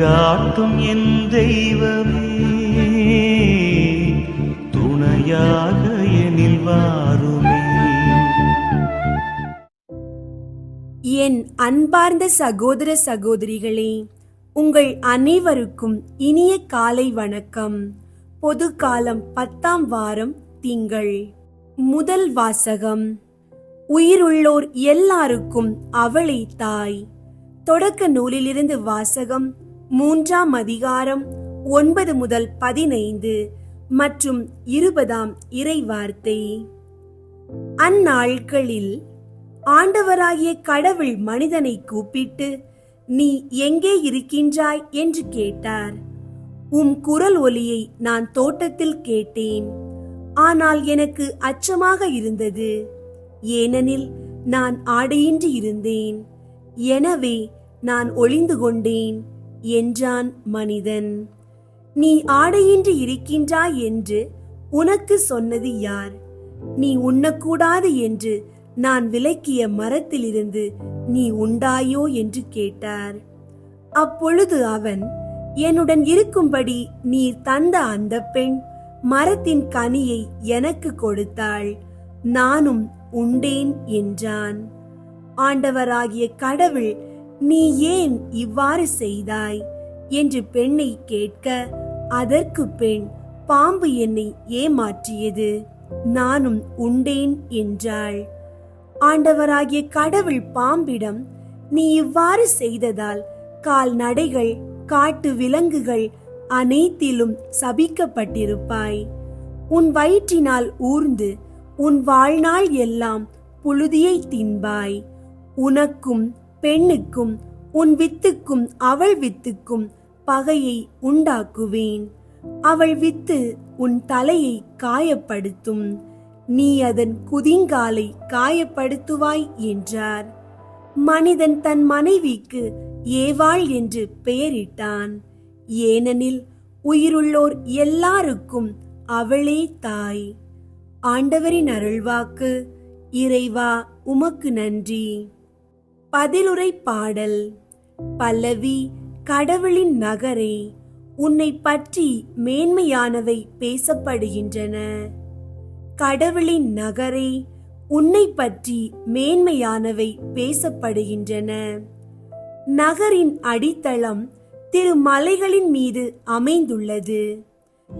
வழிகாட்டும் என் தெய்வமே. துணையாக எனில் வாருமே. என் அன்பார்ந்த சகோதர சகோதரிகளே உங்கள் அனைவருக்கும் இனிய காலை வணக்கம். பொது காலம் பத்தாம் வாரம் திங்கள். முதல் வாசகம். உயிருள்ளோர் எல்லாருக்கும் அவளை தாய். தொடக்க நூலிலிருந்து வாசகம் மூன்றாம் அதிகாரம் ஒன்பது முதல் பதினைந்து மற்றும் இருபதாம் இறைவார்த்தை. அந்நாட்களில் ஆண்டவராகிய கடவுள் மனிதனை கூப்பிட்டு நீ எங்கே இருக்கின்றாய்? என்று கேட்டார். உம் குரல் ஒலியை நான் தோட்டத்தில் கேட்டேன். ஆனால் எனக்கு அச்சமாக இருந்தது. ஏனெனில் நான் ஆடையின்றி இருந்தேன். எனவே நான் ஒளிந்து கொண்டேன். என்றான் மனிதன். நீ ஆடையின்றி இருக்கின்றாய் என்று உனக்கு சொன்னது யார்? நீ உண்ணக்கூடாது என்று நான் விலக்கிய மரத்திலிருந்து நீ உண்டாயோ என்று கேட்டார். அப்பொழுது அவன் என்னுடன் இருக்கும்படி நீர் தந்த அந்த பெண் மரத்தின் கனியை எனக்கு கொடுத்தாள். நானும் உண்டேன் என்றான். ஆண்டவராகிய கடவுள் நீ ஏன் இவ்வாறு செய்தாய்? என்று பெண்ணை கேட்க அதற்கு பெண் பாம்பு என்னை ஏமாற்றியது. நானும் உண்டேன் என்றாள். ஆண்டவராகிய கடவுள் பாம்பிடம் நீ இவ்வாறு செய்ததால் கால்நடைகள் காட்டு விலங்குகள் அனைத்திலும் சபிக்கப்பட்டிருப்பாய். உன் வயிற்றினால் ஊர்ந்து உன் வாழ்நாள் எல்லாம் புழுதியை தின்பாய். உனக்கும் பெண்ணுக்கும் உன் வித்துக்கும் அவள் வித்துக்கும் பகையை உண்டாக்குவேன். அவள் வித்து உன் தலையை காயப்படுத்தும். நீ அதன் குதிங்காலை காயப்படுத்துவாய் என்றார். மனிதன் தன் மனைவிக்கு ஏவாள் என்று பெயரிட்டான். ஏனெனில் உயிருள்ளோர் எல்லாருக்கும் அவளே தாய். ஆண்டவரின் அருள்வாக்கு இறைவா உமக்கு நன்றி. பதிலுரை பாடல். பல்லவி கடவுளின் நகரே உன்னை பற்றி மேன்மையானவை பேசப்படுகின்றன. கடவுளின் நகரே உன்னை பற்றி மேன்மையானவை பேசப்படுகின்றன. நகரின் அடித்தளம் திருமலைகளின் மீது அமைந்துள்ளது.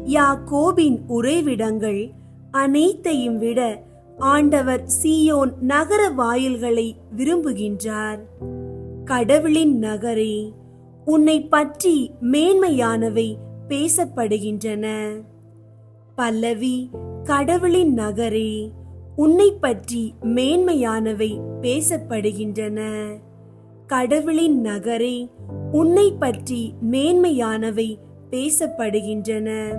யாக்கோபின் உறைவிடங்கள் அனைத்தையும் விட ஆண்டவர் சீயோன் நகர வாயில்களை விரும்புகின்றார். கடவுளின் நகரே உன்னை பற்றி மேன்மையானவை பேசப்படுகின்றன. பல்லவி கடவுளின் நகரே உன்னை பற்றி மேன்மையானவை பேசப்படுகின்றன. கடவுளின் நகரே உன்னை பற்றி மேன்மையானவை பேசப்படுகின்றன.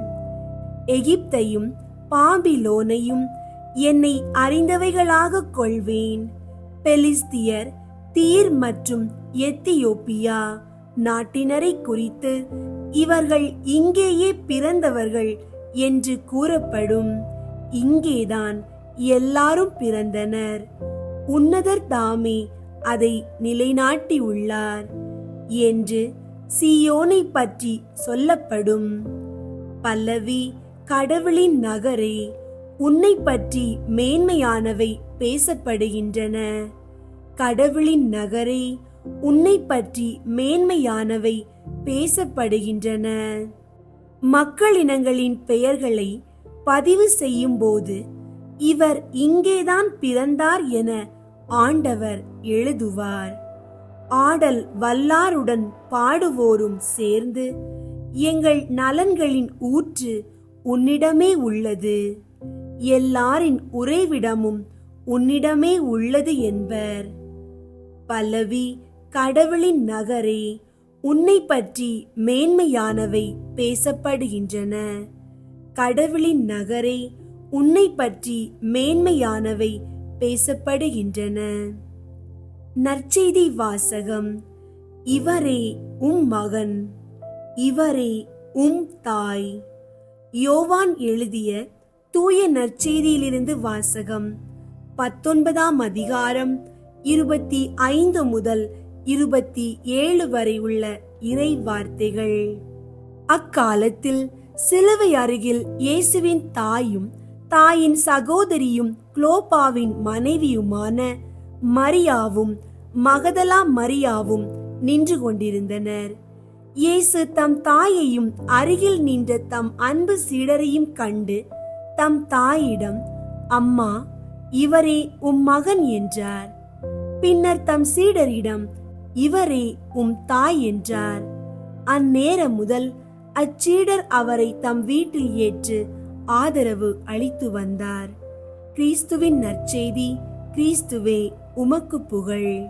எகிப்தையும் பாபிலோனையும் என்னை அறிந்தவைகளாக கொள்வேன். பெலிஸ்தியர் தீர் மற்றும் எத்தியோப்பியா நாட்டினரை குறித்து இவர்கள் இங்கேயே பிறந்தவர்கள் என்று கூறப்படும். இங்கேதான் எல்லாரும் பிறந்தனர். உன்னதர் தாமே அதை நிலைநாட்டியுள்ளார் என்று சியோனை பற்றி சொல்லப்படும். பல்லவி கடவுளின் நகரே. உன்னை பற்றி மேன்மையானவை பேசப்படுகின்றன. கடவுளின் நகரே உன்னை பற்றி மேன்மையானவை பேசப்படுகின்றன. மக்களினங்களின் பெயர்களை பதிவு செய்யும்போது இவர் இங்கேதான் பிறந்தார் என ஆண்டவர் எழுதுவார். ஆடல் வல்லாருடன் பாடுவோரும் சேர்ந்து எங்கள் நலன்களின் ஊற்று உன்னிடமே உள்ளது. எல்லாரின் உறைவிடமும் உன்னிடமே உள்ளது என்பர். பல்லவி கடவுளின் நகரே உன்னை பற்றி மேன்மையானவை பேசப்படுகின்றன. கடவுளின் நகரே உன்னை பற்றி மேன்மையானவை பேசப்படுகின்றன. நற்செய்தி வாசகம் இவரே உம் மகன் இவரே உம் தாய். யோவான் எழுதிய தூய நற்செய்தியிலிருந்து வாசகம். பத்தொன்பதாம் அதிகாரம் இருபத்தி ஐந்து முதல் இருபத்தி ஏழு வரை உள்ள இறை வார்த்தைகள். அக்காலத்தில் சிலுவை அருகில் இயேசுவின் தாயும் தாயின் சகோதரியும் குளோபாவின் மனைவியுமான மரியாவும் மகதலா மரியாவும் நின்று கொண்டிருந்தனர். இயேசு தம் தாயையும் அருகில் நின்ற தம் அன்பு சீடரையும் கண்டு தம் தாயிடம் அம்மா இவரே உம் மகன் என்றார். பின்னர் தம் சீடரிடம் இவரே உம் தாய் என்றார். அந்நேரம் முதல் அச்சீடர் அவரை தம் வீட்டில் ஏற்று ஆதரவு அளித்து வந்தார். கிறிஸ்துவின் நற்செய்தி கிறிஸ்துவே உமக்கு புகழ்.